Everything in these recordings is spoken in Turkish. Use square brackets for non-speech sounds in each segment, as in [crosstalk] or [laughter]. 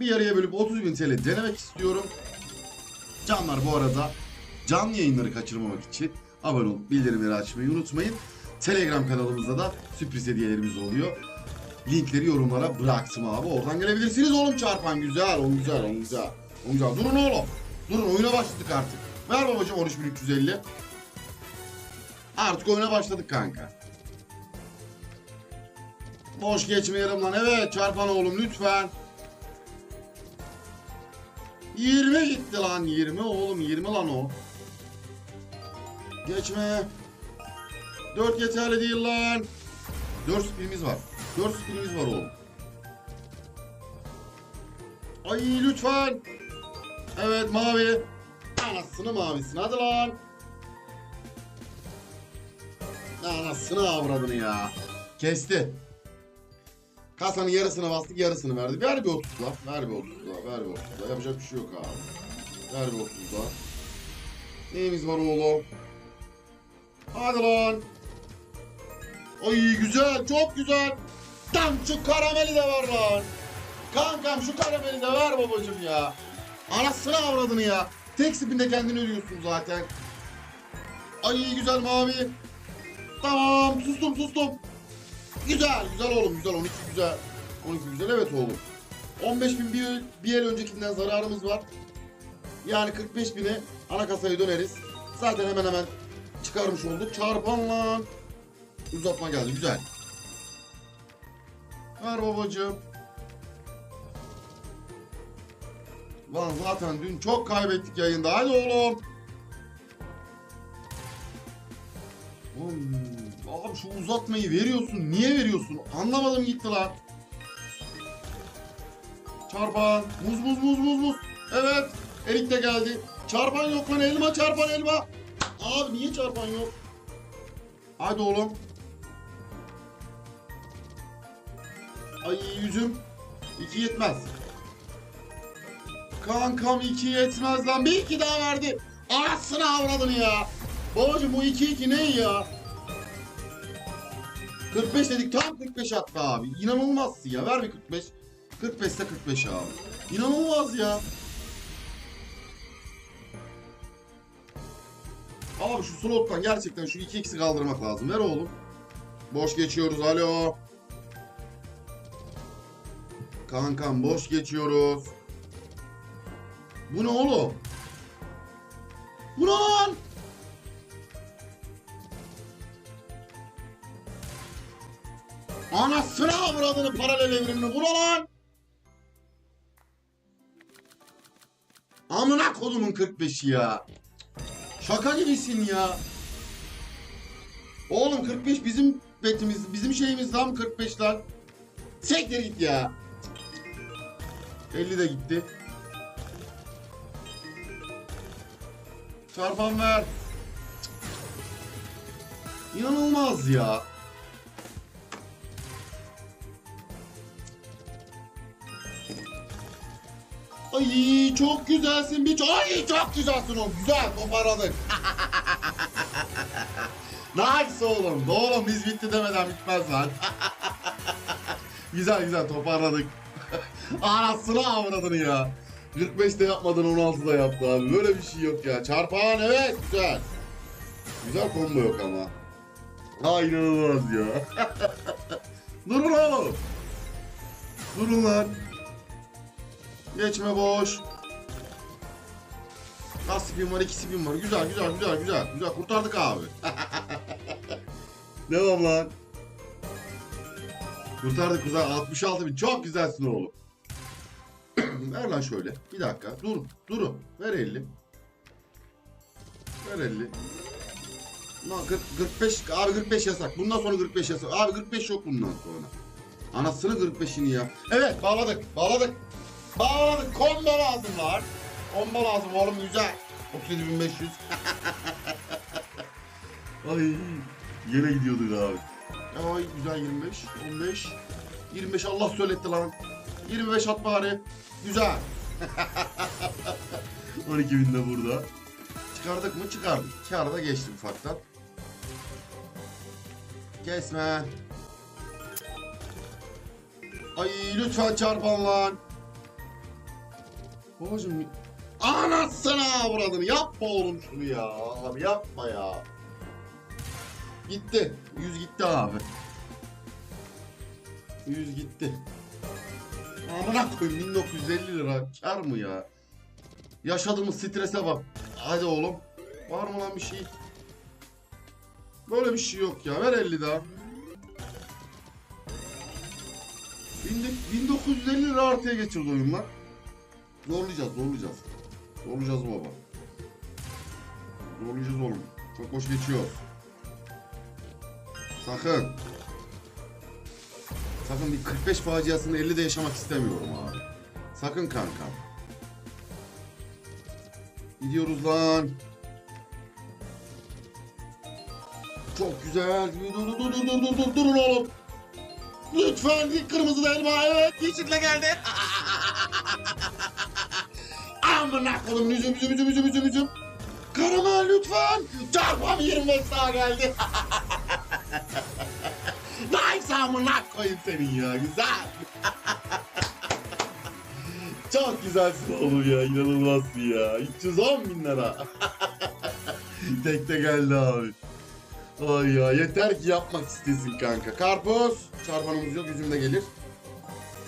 Bir yarıya bölüp 30 bin TL denemek istiyorum. Canlar bu arada canlı yayınları kaçırmamak için abone olup bildirimleri açmayı unutmayın. Telegram kanalımızda da sürpriz hediyelerimiz oluyor. Linkleri yorumlara bıraktım abi. Oradan gelebilirsiniz oğlum çarpan. Güzel, on güzel, on güzel. On güzel. Durun oğlum. Durun oyuna başladık artık. Ver babacım 13350. Artık oyuna başladık kanka. Boş geçmeyelim lan. Evet çarpan oğlum lütfen. 20 gitti lan 20 oğlum 20 lan o. Geçme. 4 yeterli değil lan. 4 spinimiz var. 4 spinimiz var oğlum. Ay lütfen. Evet mavi. Anasını mavisini hadi lan. Anasını avradını ya. Kesti. Kasanın yarısına bastık yarısını verdi. Ver bir 30 la. Ver bir 30 la. Ver bir 30 la. Yapacak bir şey yok abi. Ver bir 30 la. Neyimiz var oğlum? Hadi lan. Ay güzel. Çok güzel. Tam şu karameli de ver lan. Kankam şu karameli de ver babacım ya. Anasını avradını ya. Tek spinde kendini ölüyorsun zaten. Ay güzel mavi. Tamam sustum sustum. Güzel güzel oğlum güzel 12 güzel. 12 güzel evet oğlum. 15 bin bir, bir el öncekinden zararımız var. Yani 45 bine ana kasaya döneriz. Zaten hemen hemen çıkarmış olduk. Çarpan lan. Uzatma geldi güzel. Ver babacığım. Lan zaten dün çok kaybettik yayında. Hadi oğlum. Oğlum, abi şu uzatmayı veriyorsun. Niye veriyorsun? Anlamadım gitti lan. Çarpan. Muz muz muz muz muz. Evet. Erik de geldi. Çarpan yok lan elma çarpan elma. Abi niye çarpan yok? Hadi oğlum. Ay yüzüm. İki yetmez. Kankam iki yetmez lan. Bir iki daha verdi. Anasını avradını ya. Babacım bu iki iki ne ya? 45 dedik tam 45 attı abi. İnanılmazsın ya. Ver bir 45. 45 ise 45 abi. İnanılmaz ya. Abi şu slottan gerçekten şu 2x'i kaldırmak lazım. Ver oğlum. Boş geçiyoruz. Alo. Kankam boş geçiyoruz. Bu ne oğlum? Bu ne lan? Anasını avradını paralel evrimini bu ne lan? Amına kodumun 45'i ya. Şaka gibisin ya. Oğlum 45 bizim betimiz, bizim şeyimiz lan 45 lan. Sektir git ya. 50 de gitti. Çarpan ver. İnanılmaz ya. Ay çok güzelsin bir Ay çok güzelsin oğlum. Güzel toparladık. [laughs] nice oğlum. Oğlum biz bitti demeden bitmez lan. [laughs] güzel güzel toparladık. [laughs] Anasını avradını ya. 45'te yapmadan 16'da yaptı abi. Böyle bir şey yok ya. Çarpan evet güzel. Güzel combo yok ama. Ha inanılmaz ya. Durun oğlum. Durun lan. Geçme boş. Kaç spin var? 2 spin var. Güzel güzel güzel güzel. Güzel kurtardık abi. [laughs] Devam lan. Kurtardık güzel. 66 bin. Çok güzelsin oğlum. [clears throat] Ver lan şöyle. Bir dakika. Dur. Durun. Ver 50. Ver 50. Lan 40, 45. Abi 45 yasak. Bundan sonra 45 yasak. Abi 45 yok bundan sonra. Anasını 45'ini ya. Evet bağladık. Bağladık. Bağladık. Kombo lazım var. Kombo lazım oğlum güzel. [laughs] 37500. Ay yine gidiyorduk abi. Ay güzel 25. 15. 25 Allah söyletti lan. 25 at bari. Güzel. [laughs] 12 bin de burada. Çıkardık mı? Çıkardık. Kârı da geçti ufaktan. Kesme. Ay lütfen çarpan lan. Babacım anasını avradını yapma oğlum şunu ya. Abi yapma ya. Gitti. 100 gitti abi. 100 gitti. Amına koyayım 1950 lira kar mı ya? Yaşadığımız strese bak. Hadi oğlum. Var mı lan bir şey? Böyle bir şey yok ya. Ver 50 daha. Bin- 1950 lira artıya geçirdi oyun lan. Zorlayacağız, zorlayacağız. Zorlayacağız baba. Zorlayacağız oğlum. Çok hoş geçiyor. Sakın. Sakın bir 45 faciasını 50'de yaşamak istemiyorum abi. Sakın kankam. Gidiyoruz lan. Çok güzel. Dur dur dur dur dur dur dur oğlum. Lütfen bir kırmızı elma. Evet yeşille geldi. Amına koydum üzüm üzüm üzüm üzüm üzüm üzüm. Karamel lütfen. Çarpam 25 daha geldi. [laughs] nice amına koyayım senin ya güzel. [laughs] Çok güzelsin oğlum ya inanılmazsın ya. 310 bin lira. [laughs] Tek de geldi abi. Ay ya yeter ki yapmak istesin kanka. Karpuz. Çarpanımız yok yüzümde gelir.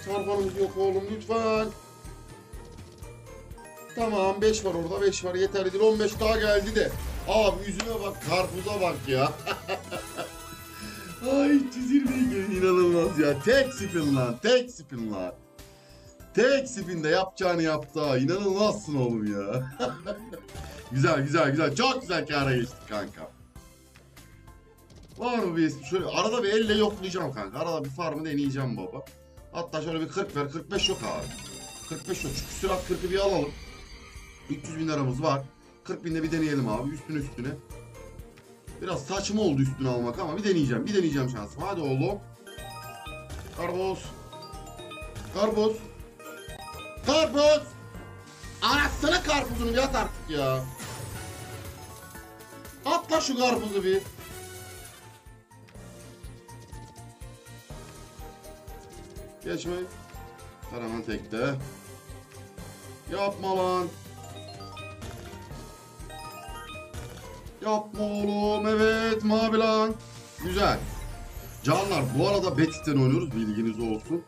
Çarpanımız yok oğlum lütfen. Tamam 5 var orada 5 var yeterlidir 15 daha geldi de. Abi yüzüme bak karpuza bak ya. [laughs] Ay çizilmeyi gör inanılmaz ya. Tek spin lan tek spin lan. Tek spinde yapacağını yaptı ha. İnanılmazsın oğlum ya. [laughs] güzel güzel güzel çok güzel kâra geçtik kanka. Var mı bir? Şöyle arada bir elle yoklayacağım kanka. Arada bir farmı deneyeceğim baba. Hatta şöyle bir 40 ver. 45 yok abi. 45 yok. Çünkü sürat 40'ı bir alalım. 300 bin liramız var. 40 binde bir deneyelim abi. Üstüne üstüne. Biraz saçma oldu üstüne almak ama bir deneyeceğim. Bir deneyeceğim şansım. Hadi oğlum. Karboz. Karboz. Karpuz. Anasını karpuzunu bir artık ya. Atla şu karpuzu bir. Geçme. Karaman tekte. Yapma lan. Yapma oğlum. Evet mavi lan. Güzel. Canlar bu arada Betik'ten oynuyoruz bilginiz olsun.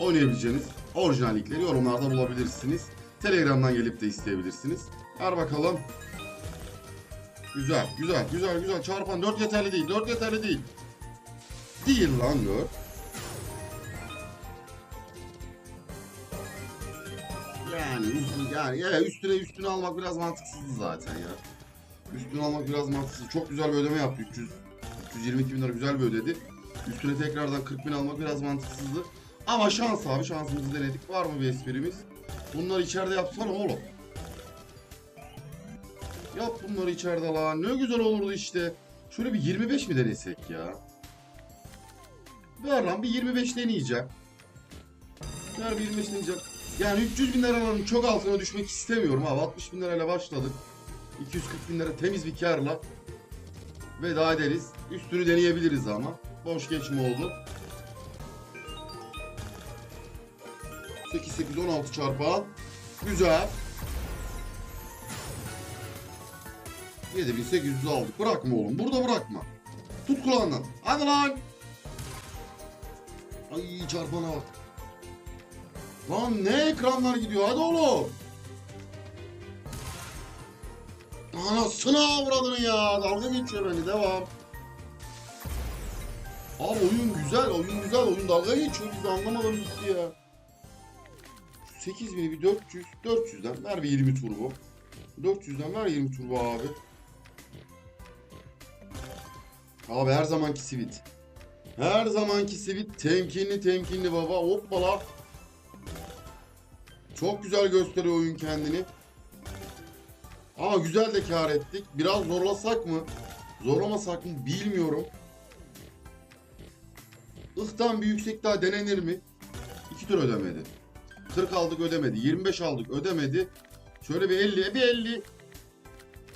Oynayabileceğiniz orijinallikleri yorumlarda bulabilirsiniz. Telegram'dan gelip de isteyebilirsiniz. Ver bakalım. Güzel, güzel, güzel, güzel. Çarpan 4 yeterli değil, 4 yeterli değil. Değil lan 4. Yani, yani ya üstüne üstüne almak biraz mantıksızdı zaten ya. Üstüne almak biraz mantıksız. Çok güzel bir ödeme yaptı. 300, 322 bin lira güzel bir ödedi. Üstüne tekrardan 40 bin almak biraz mantıksızdı. Ama şans abi şansımızı denedik. Var mı bir esprimiz? Bunları içeride yapsana oğlum. Yap bunları içeride lan. Ne güzel olurdu işte. Şöyle bir 25 mi denesek ya? Ver lan bir 25 deneyeceğim. Ver bir 25 deneyeceğim. Yani 300 bin liraların çok altına düşmek istemiyorum abi. 60 bin lirayla başladık. 240 bin lira temiz bir karla veda ederiz. Üstünü deneyebiliriz ama. Boş geçme oldu. 8 8 16 çarpan. Güzel. 7800 aldık. Bırakma oğlum. Burada bırakma. Tut kulağından. Hadi lan. Ay çarpana bak. Lan ne ekranlar gidiyor. Hadi oğlum. Anasını avradını ya. Dalga geçiyor beni. Devam. Abi oyun güzel. Oyun güzel. Oyun dalga geçiyor. Biz de anlamadım gitti ya. 8000'i bir 400. 400'den ver bir 20 turbo. 400'den ver 20 turbo abi. Abi her zamanki sivit. Her zamanki sivit temkinli temkinli baba. Hoppala. Çok güzel gösteriyor oyun kendini. Ama güzel de kar ettik. Biraz zorlasak mı? Zorlamasak mı bilmiyorum. Ihtan bir yüksek daha denenir mi? İki tur ödemedi. 40 aldık ödemedi. 25 aldık ödemedi. Şöyle bir 50, bir 50.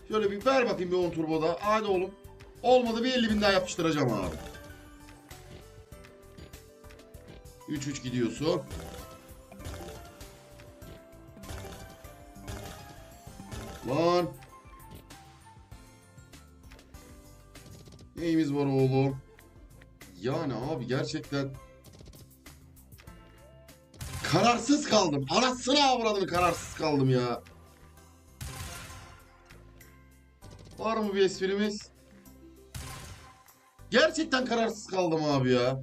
Şöyle bir ver bakayım bir 10 turboda. Hadi oğlum. Olmadı bir 50 bin daha yapıştıracağım abi. 3-3 gidiyorsun. Lan. Neyimiz var oğlum? Yani abi gerçekten kararsız kaldım. Anasını avradını kararsız kaldım ya. Var mı bir esprimiz? Gerçekten kararsız kaldım abi ya.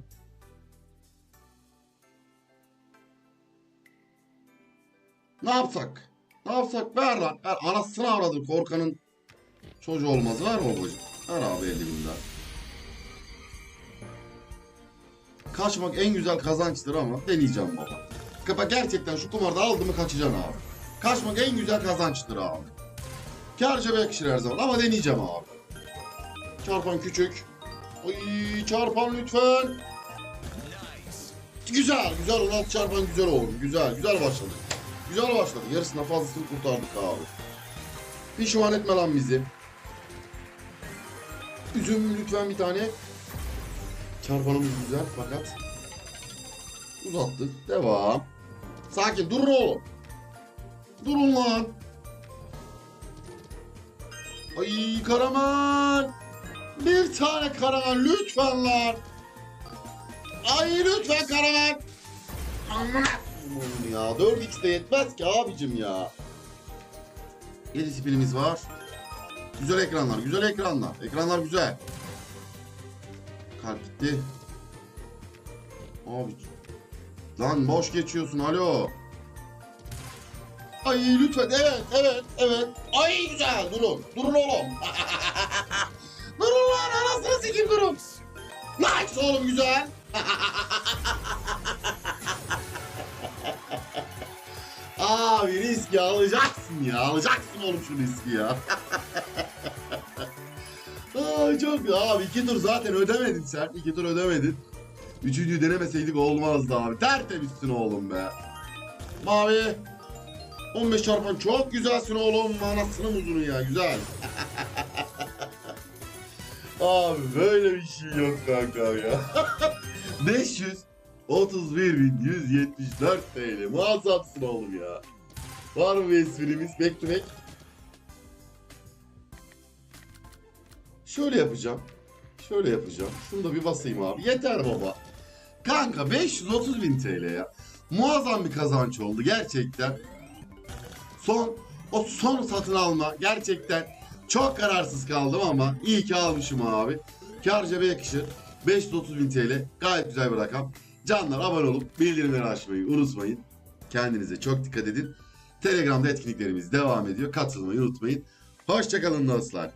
Ne yapsak? Ne? Ver lan. Ver. Anasını avradım. Korkanın çocuğu olmaz. Ver babacığım. Ver abi 50 bin lira. Kaçmak en güzel kazançtır ama deneyeceğim baba. Bak gerçekten şu kumarda aldı mı kaçacaksın abi. Kaçmak en güzel kazançtır abi. Kârca yakışır her zaman ama deneyeceğim abi. Çarpan küçük. Ay çarpan lütfen. Güzel güzel olan çarpan güzel oldu. Güzel güzel başladı. Güzel başladı. Yarısından fazlasını kurtardık abi. Pişman etme lan bizi. Üzüm lütfen bir tane. Çarpanımız güzel fakat uzattık. Devam. Sakin durun oğlum. Durun lan. Ay Karaman. Bir tane Karaman lütfen lan. Ay lütfen Karaman. Amına koyayım ya. 4x de yetmez ki abicim ya. 7 spinimiz var. Güzel ekranlar, güzel ekranlar. Ekranlar güzel. Kalp gitti. Abi. Lan boş geçiyorsun alo. Ay lütfen evet evet evet. Ay güzel durun. Durun oğlum. [laughs] durun lan anasını sikeyim durun. Nice oğlum güzel. [laughs] Abi riski alacaksın ya. Alacaksın oğlum şu riski ya. [laughs] Ay çok abi iki tur zaten ödemedin sen. İki tur ödemedin. Üçüncüyü denemeseydik olmazdı abi. Tertemizsin oğlum be. Mavi. 15 çarpan çok güzelsin oğlum. Anasının uzunu ya güzel. [laughs] abi böyle bir şey yok kanka ya. [laughs] 531.174 TL. Muazzamsın oğlum ya. Var mı bir esprimiz? Back to back. Şöyle yapacağım. Şöyle yapacağım. Şunu da bir basayım abi. Yeter baba. Kanka 530 bin TL ya. Muazzam bir kazanç oldu gerçekten. Son o son satın alma gerçekten çok kararsız kaldım ama iyi ki almışım abi. Kar cebe yakışır. 530 bin TL gayet güzel bir rakam. Canlar abone olup bildirimleri açmayı unutmayın. Kendinize çok dikkat edin. Telegram'da etkinliklerimiz devam ediyor. Katılmayı unutmayın. Hoşçakalın dostlar.